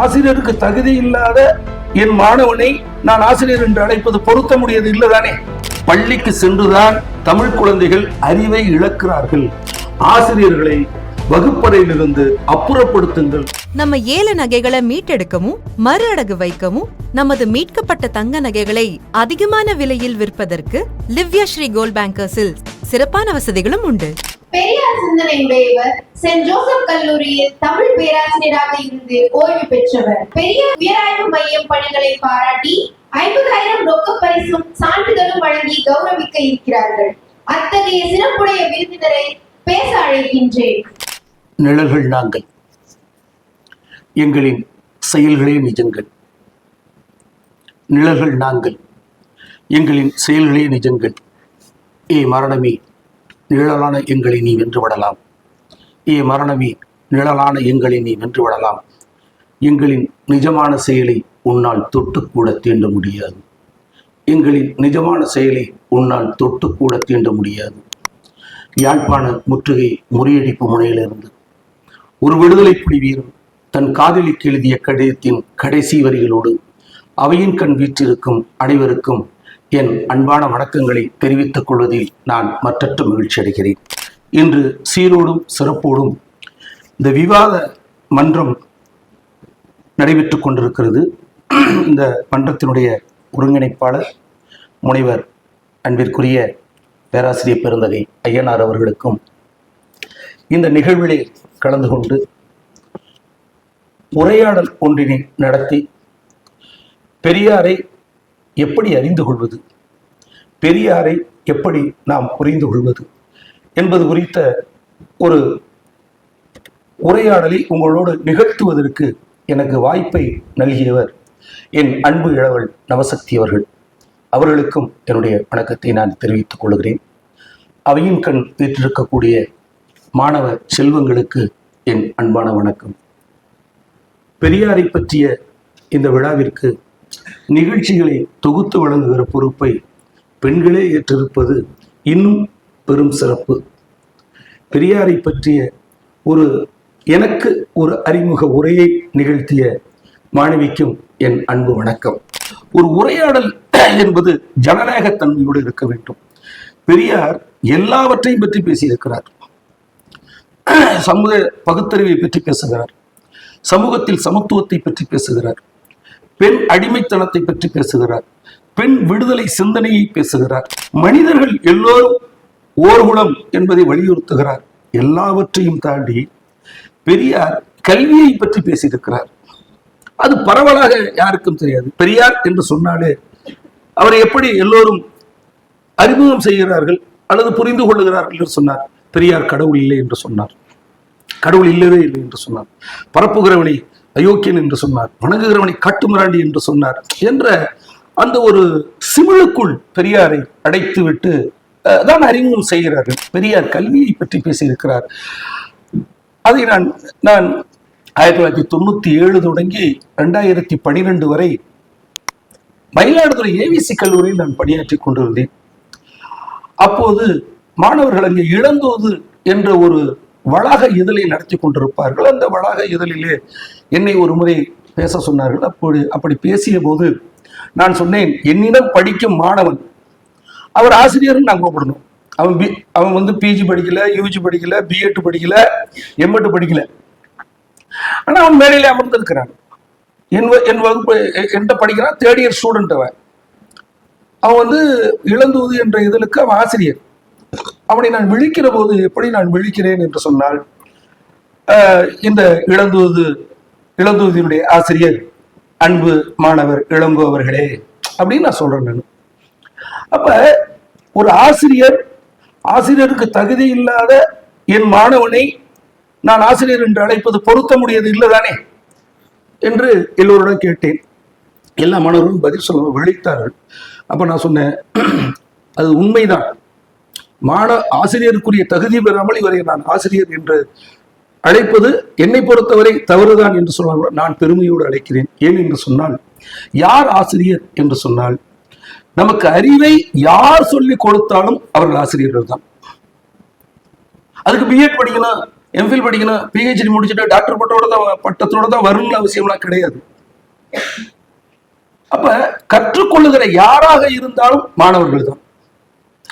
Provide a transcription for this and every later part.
ஆசிரியருக்கு தகுதி இல்லாத என் மாணவனை நான் ஆசிரியர் என்று அழைப்பது பொருத்த முடியாது இல்லதானே? பள்ளிக்கு சென்றுதான் தமிழ் குழந்தைகள் அறிவை இழக்கிறார்கள். ஆசிரியர்களை வகுப்பறையிலிருந்து அப்புறப்படுத்துங்கள். நம்ம ஏல நகைகளை மீட்டெடுக்கவும் மறு அடகு வைக்கவும் நமது மீட்கப்பட்ட தங்க நகைகளை அதிகமான விலையில் விற்பதற்கு லிவ்யா ஸ்ரீ கோல்ட் பேங்கர்ஸில் சிறப்பான வசதிகளும் உண்டு. பெரியார் சிந்தனை உடையவர் சென்ட் ஜோசப் கல்லூரியில் தமிழ் பேராசிரியராக இருந்து ஓய்வு பெற்றவர். பெரியார் உயராய்வு மையம் பணிகளை பாராட்டி ஐம்பதாயிரம் ரொக்க பரிசும் சான்றிதழும் வழங்கி கௌரவிக்க இருக்கிறார்கள். அத்தகைய சிறப்புடைய விருந்தினரை பேச அழைக்கின்றேன். நிழல்கள் நாங்கள். எங்களின் செயல்களே நிஜங்கள். நிழல்கள் நாங்கள். எங்களின் செயல்களே நிஜங்கள். ஏ மரணமே. நிழலான எங்களை நீ வென்று விடலாம் ஏ மரணமே நிழலான எங்களை நீ வென்று விடலாம் எங்களின் நிஜமான செயலை உன்னால் தொட்டு கூட தீண்ட முடியாது. எங்களின் நிஜமான செயலை உன்னால் தொட்டு கூட தீண்ட முடியாது. யாழ்ப்பாண முற்றுகை முறியடிப்பு முனையிலிருந்து ஒரு விடுதலை புலி வீரன் தன் காதலிக்கு எழுதிய கடிதத்தின் கடைசி வரிகளோடு அவையின் கண் வீற்றிருக்கும் அனைவருக்கும் என் அன்பான வணக்கங்களை தெரிவித்துக் கொள்வதில் நான் மற்றற்ற மகிழ்ச்சி அடைகிறேன். இன்று சீரோடும் சிறப்போடும் இந்த விவாத மன்றம் நடைபெற்று கொண்டிருக்கிறது. இந்த மன்றத்தினுடைய ஒருங்கிணைப்பாளர் முனைவர் அன்பிற்குரிய பேராசிரியர் பெருந்தகை ஐயனார் அவர்களுக்கும் இந்த நிகழ்விலே கலந்து கொண்டு உரையாடல் ஒன்றினை நடத்தி பெரியாரை எப்படி அறிந்து கொள்வது? பெரியாரை எப்படி நாம் புரிந்து கொள்வது? என்பது குறித்த ஒரு உரையாடலை உங்களோடு நிகழ்த்துவதற்கு எனக்கு வாய்ப்பை நல்கியவர் என் அன்பு இளவல் நவசக்தி அவர்கள். அவர்களுக்கும் என்னுடைய வணக்கத்தை நான் தெரிவித்துக் கொள்கிறேன். அவையின் கண் வீற்றிருக்கக்கூடிய மாணவ செல்வங்களுக்கு என் அன்பான வணக்கம். பெரியாரை பற்றிய இந்த விழாவிற்கு நிகழ்ச்சிகளை தொகுத்து வழங்குகிற பொறுப்பை பெண்களே ஏற்றிருப்பது இன்னும் பெரும் சிறப்பு. பெரியாரை பற்றிய ஒரு எனக்கு ஒரு அறிமுக உரையை நிகழ்த்திய மாணவிக்கும் என் அன்பு வணக்கம். ஒரு உரையாடல் என்பது ஜனநாயக தன்மையோடு இருக்க வேண்டும். பெரியார் எல்லாவற்றையும் பற்றி பேசியிருக்கிறார். சமூக பகுத்தறிவை பற்றி பேசுகிறார். சமூகத்தில் சமத்துவத்தை பற்றி பேசுகிறார். பெண் அடிமைத்தனத்தை பற்றி பேசுகிறார். பெண் விடுதலை சிந்தனையை பேசுகிறார். மனிதர்கள் எல்லோரும் ஓர்குலம் என்பதை வலியுறுத்துகிறார். எல்லாவற்றையும் தாண்டி பெரியார் கல்வியை பற்றி பேசியிருக்கிறார். அது பரவலாக யாருக்கும் தெரியாது. பெரியார் என்று சொன்னாலே அவரை எப்படி எல்லோரும் அறிமுகம் செய்கிறார்கள் அல்லது புரிந்து கொள்ளுகிறார்கள் என்று சொன்னார். பெரியார் கடவுள் இல்லை என்று சொன்னார். கடவுள் இல்லவே இல்லை என்று சொன்னார். பரப்புகிறவனை அயோக்கியன் என்று சொன்னார். வணங்குகிறவனை கட்டுமிராண்டி என்று சொன்னார் என்ற அந்த ஒரு சிமிழுக்குள் பெரியாரை அடைத்து விட்டு அஹ், தான் அறிமுகம் செய்கிறார். பெரியார் கல்வியை பற்றி பேசியிருக்கிறார். அதை நான் நான் ஆயிரத்தி தொள்ளாயிரத்தி தொண்ணூத்தி ஏழு தொடங்கி ரெண்டாயிரத்தி பனிரெண்டு வரை மயிலாடுதுறை ஏவிசி கல்லூரியில் நான் பணியாற்றிக் கொண்டிருந்தேன். அப்போது மாணவர்கள் அங்கே இழந்தோது என்ற ஒரு வளாக இதழை நடத்தி கொண்டிருப்பார்கள். அந்த வளாக இதழிலே என்னை ஒரு முறை பேச சொன்னார்கள். அப்படி அப்படி பேசிய போது நான் சொன்னேன் என்னிடம் படிக்கும் மாணவன். அவர் ஆசிரியர்னு நான் கூப்பிடணும். அவன் பி அவன் வந்து பிஜி படிக்கல யூஜி படிக்கல பிஎட் படிக்கல எம்எட் படிக்கல. ஆனா அவன் மேடையில அமர்ந்திருக்கிறான். என் என் வகுப்பு என்கிட்ட படிக்கிறான். தேர்ட் இயர் ஸ்டூடெண்ட் அவன். அவன் வந்து இளந்தூது என்ற இதழுக்கு அவன் ஆசிரியர். அவனை நான் விழிக்கிற போது எப்படி நான் விழிக்கிறேன் என்று சொன்னால் ஆஹ், இந்த இளந்தூது இளந்தூதியினுடைய ஆசிரியர் அன்பு மாணவர் இளங்கோ அவர்களே அப்படின்னு நான் சொல்றேன் நான். அப்ப ஒரு ஆசிரியர் ஆசிரியருக்கு தகுதி இல்லாத என் மாணவனை நான் ஆசிரியர் என்று அழைப்பது பொருத்த முடியாது இல்லதானே? என்று எல்லோருடன் கேட்டேன். எல்லா மாணவர்களும் பதில் சொல்ல விழித்தார்கள். அப்ப நான் சொன்னேன் அது உண்மைதான். மாண ஆசிரியருக்குரிய தகுதி பெறாமல் இவரை நான் ஆசிரியர் என்று அழைப்பது என்னை பொறுத்தவரை தவறுதான் என்று சொன்னால் நான் பெருமையோடு அழைக்கிறேன். ஏன் என்று சொன்னால் யார் ஆசிரியர் என்று சொன்னால் நமக்கு அறிவை யார் சொல்லி கொடுத்தாலும் அவர்கள் ஆசிரியர்கள் தான். அதுக்கு பிஎட் படிக்கணும் எம்ஃபில் படிக்கணும் பிஹெச்டி முடிச்சுட்டு டாக்டர் பட்டோட தான் பட்டத்தோட தான் வரும்னு அவசியம்லாம் கிடையாது. அப்ப கற்றுக்கொள்ளுகிற யாராக இருந்தாலும் மாணவர்கள் தான்.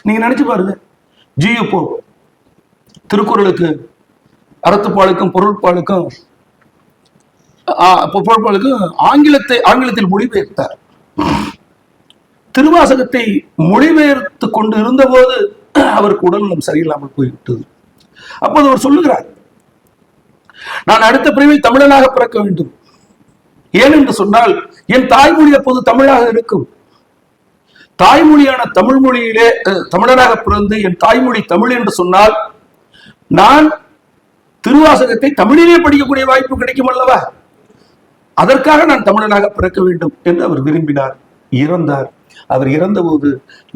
நீங்க நினைச்சு பாருங்க ஜியு போ திருக்குறளுக்கு அறத்துப்பாளுக்கும் பொருட்பாளுக்கும் பொருட்பாளுக்கும் ஆங்கிலத்தை ஆங்கிலத்தில் மொழிபெயர்த்தார். திருவாசகத்தை மொழிபெயர்த்து கொண்டு இருந்தபோது அவருக்கு உடல்நலம் சரியில்லாமல் போய்விட்டது. அப்போது அவர் சொல்லுகிறார் நான் அடுத்த பிரிவில் தமிழனாக பிறக்க வேண்டும். ஏன் என்று சொன்னால் என் தாய்மொழி அப்போது தமிழாக இருக்கும். தாய்மொழியான தமிழ் மொழியிலே தமிழனாக பிறந்து என் தாய்மொழி தமிழ் என்று சொன்னால் நான் திருவாசகத்தை தமிழிலே படிக்கக்கூடிய வாய்ப்பு கிடைக்கும் அல்லவா? அதற்காக நான் தமிழனாக பிறக்க வேண்டும் என்று அவர் விரும்பினார் இறந்தார். அவர் இறந்தபோது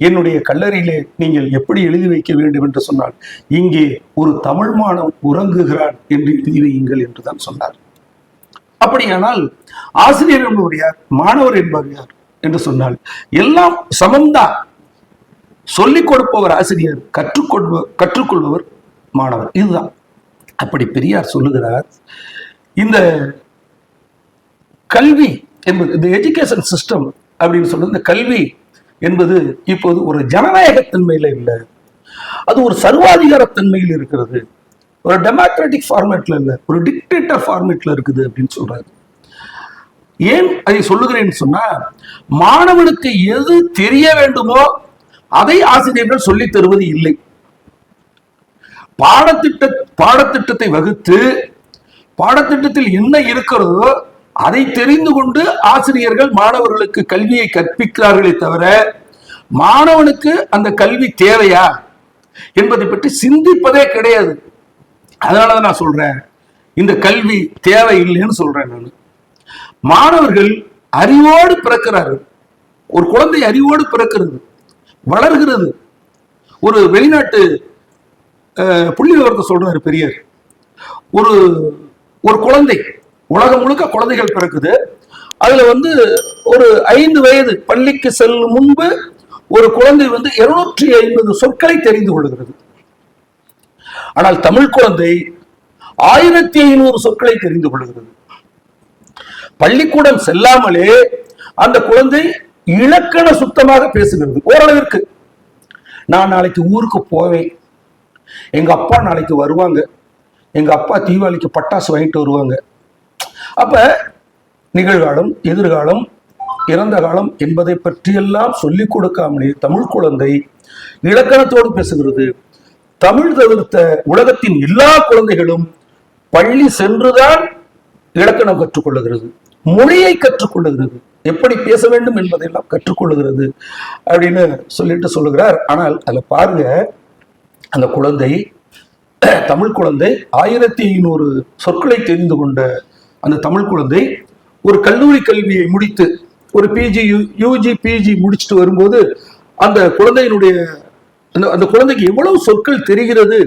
என்னுடைய கல்லறையிலே நீங்கள் எப்படி எழுதி வைக்க வேண்டும் என்று சொன்னால் இங்கே ஒரு தமிழ் மாணவன் உறங்குகிறான் என்று எழுதி வையுங்கள் என்று தான் சொன்னார். அப்படியானால் ஆசிரியர் என்பவர் யார்? மாணவர் என்பவர் யார்? என்று சொன்னால் எல்லாம் சமம்தான். சொல்லிக் கொடுப்பவர் ஆசிரியர் கற்றுக்கொள்வ கற்றுக்கொள்பவர் மாணவர். இதுதான். அப்படி பெரியார் சொல்லுகிறார் இந்த கல்வி என்பது இந்த எஜுகேஷன் சிஸ்டம் அப்படின்னு சொல்றது இந்த கல்வி என்பது இப்போது ஒரு ஜனநாயகத்தன்மையில இல்லை. அது ஒரு சர்வாதிகாரத்தன்மையில் இருக்கிறது. ஒரு டெமோக்ராட்டிக் ஃபார்மேட்ல இல்ல. ஒரு டிக்டேட்டர் ஃபார்மேட்ல இருக்குது அப்படின்னு சொல்றாரு. ஏன் அதை சொல்லுகிறேன் சொன்னா மாணவனுக்கு எது தெரிய வேண்டுமோ அதை ஆசிரியர்கள் சொல்லித் தருவது இல்லை. பாடத்திட்ட பாடத்திட்டத்தை வகுத்து பாடத்திட்டத்தில் என்ன இருக்கிறதோ அதை தெரிந்து கொண்டு ஆசிரியர்கள் மாணவர்களுக்கு கல்வியை கற்பிக்கிறார்களே தவிர மாணவனுக்கு அந்த கல்வி தேவையா என்பதை பற்றி சிந்திப்பதே கிடையாது. அதனாலதான் நான் சொல்றேன் இந்த கல்வி தேவை இல்லைன்னு சொல்றேன் நான். மாணவர்கள் அறிவோடு பிறக்கிறார்கள். ஒரு குழந்தை அறிவோடு பிறக்கிறது வளர்கிறது. ஒரு வெளிநாட்டு புள்ளி விவரத்தை சொல்றாரு பெரியார். ஒரு ஒரு குழந்தை உலகம் முழுக்க குழந்தைகள் பிறக்குது. அதுல வந்து ஒரு ஐந்து வயது பள்ளிக்கு செல்லும் முன்பு ஒரு குழந்தை வந்து இருநூற்றி ஐம்பது சொற்களை தெரிந்து கொள்கிறது. ஆனால் தமிழ் குழந்தை ஆயிரத்தி ஐநூறு சொற்களை தெரிந்து கொள்கிறது. பள்ளிக்கூடம் செல்லாமலே அந்த குழந்தை இலக்கண சுத்தமாக பேசுகிறது. ஓரளவிற்கு. நான் நாளைக்கு ஊருக்கு போவேன். எங்க அப்பா நாளைக்கு வருவாங்க. எங்க அப்பா தீபாவளிக்கு பட்டாசு வாங்கிட்டு வருவாங்க. அப்ப நிகழ்காலம் எதிர்காலம் இறந்த காலம் என்பதை பற்றியெல்லாம் சொல்லிக் கொடுக்காமலே தமிழ் குழந்தை இலக்கணத்தோடு பேசுகிறது. தமிழ் தவிர்த்த உலகத்தின் எல்லா குழந்தைகளும் பள்ளி சென்றுதான் இலக்கணம் கற்றுக்கொள்ளுகிறது மொழியை கற்றுக்கொள்ளுகிறது. எப்படி பேச வேண்டும் என்பதையெல்லாம் கற்றுக்கொள்ளுகிறது அப்படின்னு சொல்லிட்டு சொல்லுகிறார். ஆனால் அதுல பாருங்க அந்த குழந்தை தமிழ் குழந்தை ஆயிரத்தி ஐநூறு சொற்களை தெரிந்து கொண்ட அந்த தமிழ் குழந்தை ஒரு கல்லூரி கல்வியை முடித்து ஒரு பிஜி யூஜி பிஜி முடிச்சுட்டு வரும்போது அந்த குழந்தையினுடைய அந்த அந்த குழந்தைக்கு எவ்வளவு சொற்கள் தெரிகிறது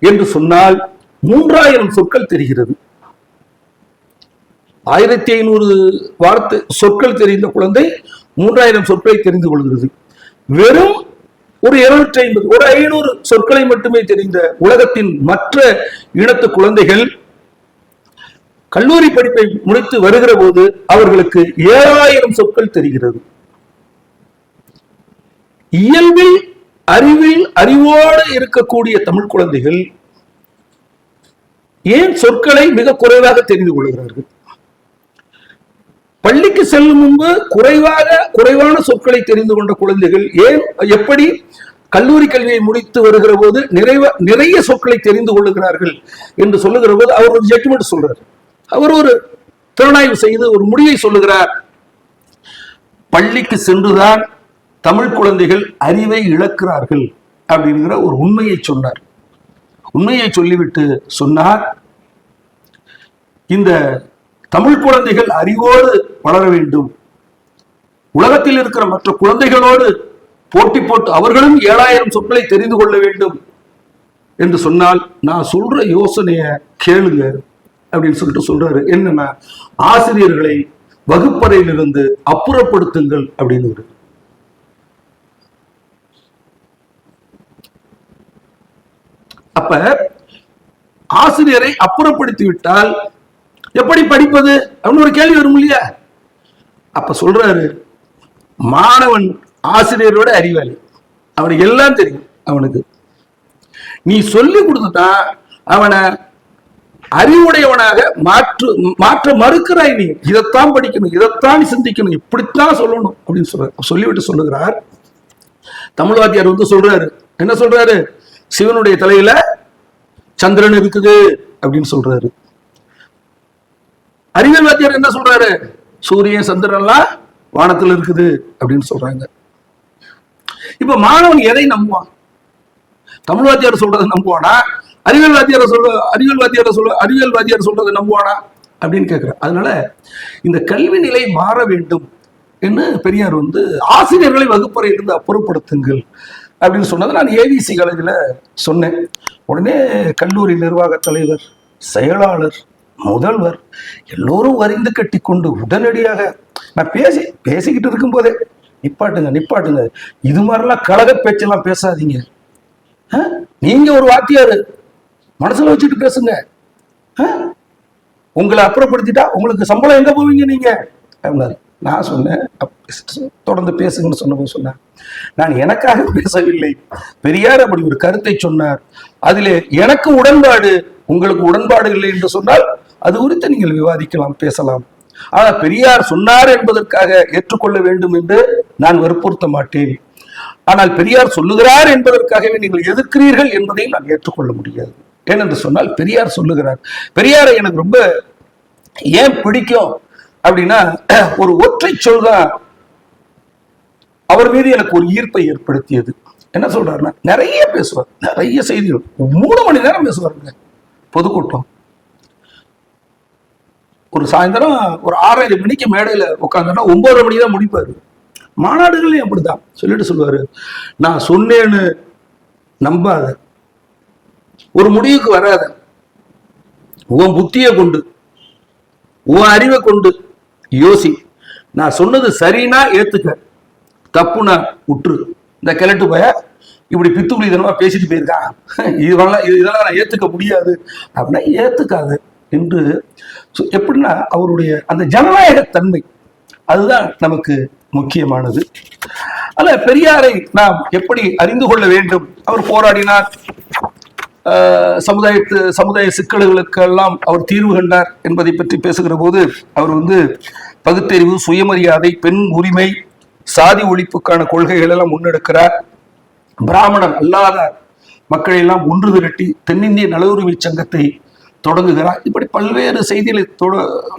என்று சொன்னால் மூன்றாயிரம் சொற்கள் தெரிகிறது. ஆயிரத்தி ஐநூறு வார்த்தை சொற்கள் தெரிந்த குழந்தை மூன்றாயிரம் சொற்களை தெரிந்து கொள்கிறது. வெறும் ஒரு இருநூற்றி ஐம்பது ஒரு ஐநூறு சொற்களை மட்டுமே தெரிந்த உலகத்தின் மற்ற இனத்து குழந்தைகள் கல்லூரி படிப்பை முடித்து வருகிற போது அவர்களுக்கு ஏழாயிரம் சொற்கள் தெரிகிறது. இயல்பில் அறிவில் அறிவோடு இருக்கக்கூடிய தமிழ் குழந்தைகள் ஏன் சொற்களை மிக குறைவாக தெரிந்து கொள்கிறார்கள்? பள்ளிக்கு செல்லும் முன்பு குறைவாக குறைவான சொற்களை தெரிந்து கொண்ட குழந்தைகள் ஏன் எப்படி கல்லூரி கல்வியை முடித்து வருகிற போது நிறைவ நிறைய சொற்களை தெரிந்து கொள்ளுகிறார்கள் என்று சொல்லுகிற போது அவர் ஒரு ஜட்மெண்ட் சொல்றார். அவர் ஒரு திறனாய்வு செய்து ஒரு முடிவை சொல்லுகிறார். பள்ளிக்கு சென்றுதான் தமிழ் குழந்தைகள் அறிவை இழக்கிறார்கள் அப்படிங்கிற ஒரு உண்மையை சொன்னார். உண்மையை சொல்லிவிட்டு சொன்னார். இந்த தமிழ் குழந்தைகள் அறிவோடு வளர வேண்டும். உலகத்தில் இருக்கிற மற்ற குழந்தைகளோடு போட்டி போட்டு அவர்களும் ஏழாயிரம் சொற்களை தெரிந்து கொள்ள வேண்டும் என்று சொன்னால் நான் சொல்ற யோசனைய கேளுங்க அப்படின்னு சொல்லிட்டு சொல்றாரு. என்னன்னா ஆசிரியர்களை வகுப்பறையிலிருந்து அப்புறப்படுத்துங்கள் அப்படின்னு ஒரு அப்ப ஆசிரியரை அப்புறப்படுத்தி விட்டால் எப்படி படிப்பது? அப்படின்னு ஒரு கேள்வி வரும் இல்லையா? அப்ப சொல்றாரு மாணவன் ஆசிரியரோட அறிவாளி. அவனுக்கு எல்லாம் தெரியும் அவனுக்கு. நீ சொல்லி கொடுத்துட்டா அவனை அறிவுடையவனாக மாற்று மாற்ற மறுக்கிறாய் நீ. இதைத்தான் படிக்கணும் இதைத்தான் நீ சிந்திக்கணும் இப்படித்தான் சொல்லணும் அப்படின்னு சொல்ற சொல்லிவிட்டு சொல்லுகிறார். தமிழ் வாத்தியார் வந்து சொல்றாரு என்ன சொல்றாரு? சிவனுடைய தலையில சந்திரன் இருக்குது அப்படின்னு சொல்றாரு. அறிவியல் வாத்தியார் என்ன சொல்றாரு? சூரியன் சந்திரன்லாம் வானத்துல இருக்குது அப்படின்னு சொல்றாங்க. இப்ப மாணவன் எதை நம்புவான்? தமிழ் வாத்தியார் சொல்றதை நம்புவானா? அறிவியல் வாத்தியார சொல்ற அறிவியல் வாத்தியார சொல்ற அறிவியல் வாத்தியார் சொல்றதை நம்புவானா? அப்படின்னு கேட்கிறேன் அதனால இந்த கல்வி நிலை மாற வேண்டும் என்று பெரியார் வந்து ஆசிரியர்களை வகுப்பறையிலிருந்து அப்புறப்படுத்துங்கள் அப்படின்னு சொன்னதை நான் ஏவிசி காலேஜில் சொன்னேன். உடனே கல்லூரி நிர்வாக தலைவர் செயலாளர் முதல்வர் எல்லோரும் வரிந்து கட்டி கொண்டு உடனடியாக நான் பேசி பேசிக்கிட்டு இருக்கும்போதே நிப்பாட்டுங்க நிப்பாட்டுங்க. இது மாதிரிலாம் கழக பேச்செல்லாம் பேசாதீங்க. ஆ? நீங்க ஒரு வாத்தியாரு. மனசுல வச்சுட்டு பேசுங்க. ஆ? உங்களை அப்புறப்படுத்திட்டா உங்களுக்கு சம்பளம் எங்க போவீங்க நீங்க? நான் சொன்னேன் தொடர்ந்து பேசுங்கன்னு சொன்னபோது சொன்னேன் நான் எனக்காக பேசவில்லை. பெரியார் அப்படி ஒரு கருத்தை சொன்னார். அதிலே எனக்கு உடன்பாடு உங்களுக்கு உடன்பாடு இல்லை என்று சொன்னால் அது குறித்து நீங்கள் விவாதிக்கலாம் பேசலாம். ஆனால் பெரியார் சொன்னார் என்பதற்காக ஏற்றுக்கொள்ள வேண்டும் என்று நான் வற்புறுத்த மாட்டேன். ஆனால் பெரியார் சொல்லுகிறார் என்பதற்காகவே நீங்கள் எதிர்க்கிறீர்கள் என்பதையும் நான் ஏற்றுக்கொள்ள முடியாது. ஏனென்று சொன்னால் பெரியார் சொல்லுகிறார். பெரியாரை எனக்கு ரொம்ப ஏன் பிடிக்கும் அப்படின்னா ஒரு ஒற்றை சொல் தான் அவர் மீது எனக்கு ஒரு ஈர்ப்பை ஏற்படுத்தியது. என்ன சொல்றாருன்னா நிறைய பேசுவார். நிறைய செய்திகள். மூணு மணி நேரம் பேசுவாருங்க. பொதுக்கூட்டம். ஒரு சாயந்தரம் ஒரு ஆறரை மணிக்கு மேடையில உட்காந்தோன்னா ஒன்பது மணி தான் முடிப்பாரு. மாநாடுகளையும் அப்படிதான் சொல்லிட்டு சொல்லுவாரு நான் சொன்னேன்னு நம்பாத. ஒரு முடிவுக்கு வராத. உன் புத்தியை கொண்டு உன் அறிவை கொண்டு யோசி. நான் சொன்னது சரின்னா ஏத்துக்க. தப்புனா உற்று. இந்த கிழட்டு போய இப்படி பித்துக்குளி தனமா பேசிட்டு போயிருக்கான். இதெல்லாம் இது இதெல்லாம் நான் ஏத்துக்க முடியாது. அப்படின்னா ஏத்துக்காது. என்று சொ- எப்படின்னா அவருடைய அந்த ஜனநாயக தன்மை அதுதான் நமக்கு முக்கியமானது. அல்ல பெரியாரை நாம் எப்படி அறிந்து கொள்ள வேண்டும்? அவர் போராடினார். ஆஹ், சமுதாயத்து சமுதாய சிக்கல்களுக்கெல்லாம் அவர் தீர்வு கண்டார் என்பதை பற்றி பேசுகிற போது அவர் வந்து பகுத்தறிவு சுயமரியாதை பெண் உரிமை சாதி ஒழிப்புக்கான கொள்கைகள் எல்லாம் முன்னெடுக்கிறார். பிராமணன் அல்லாத மக்களை எல்லாம் ஒன்று திரட்டி தென்னிந்திய நல உரிமை சங்கத்தை தொடங்குகிறார். இப்படி பல்வேறு செய்திகளை தொட-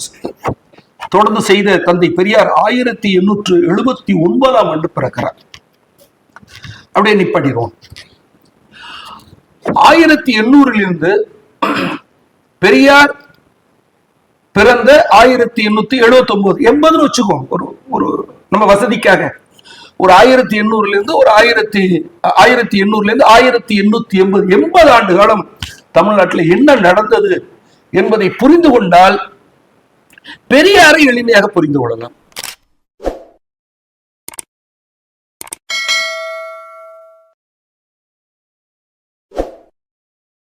தொடர்ந்து செய்த தந்தை பெரியார் ஆயிரத்தி எண்ணூற்று எழுபத்தி ஒன்பதாம் ஆண்டு பிறக்கிறார். அப்படியே நிப்பாட்டிடுவோம். ஆயிரத்தி எண்ணூறிலிருந்து பெரியார் பிறந்த ஆயிரத்தி எண்ணூத்தி எழுபத்தி ஒன்பது எண்பதுன்னு வச்சுக்கோம் ஒரு ஒரு நம்ம வசதிக்காக. ஒரு ஆயிரத்தி எண்ணூறுல இருந்து ஒரு ஆயிரத்தி ஆயிரத்தி எண்ணூறுல இருந்து ஆயிரத்தி எண்ணூத்தி எண்பது எண்பது ஆண்டு காலம் தமிழ்நாட்டில் என்ன நடந்தது என்பதை புரிந்து கொண்டால் பெரியாரை எளிமையாக புரிந்து கொள்ளலாம்.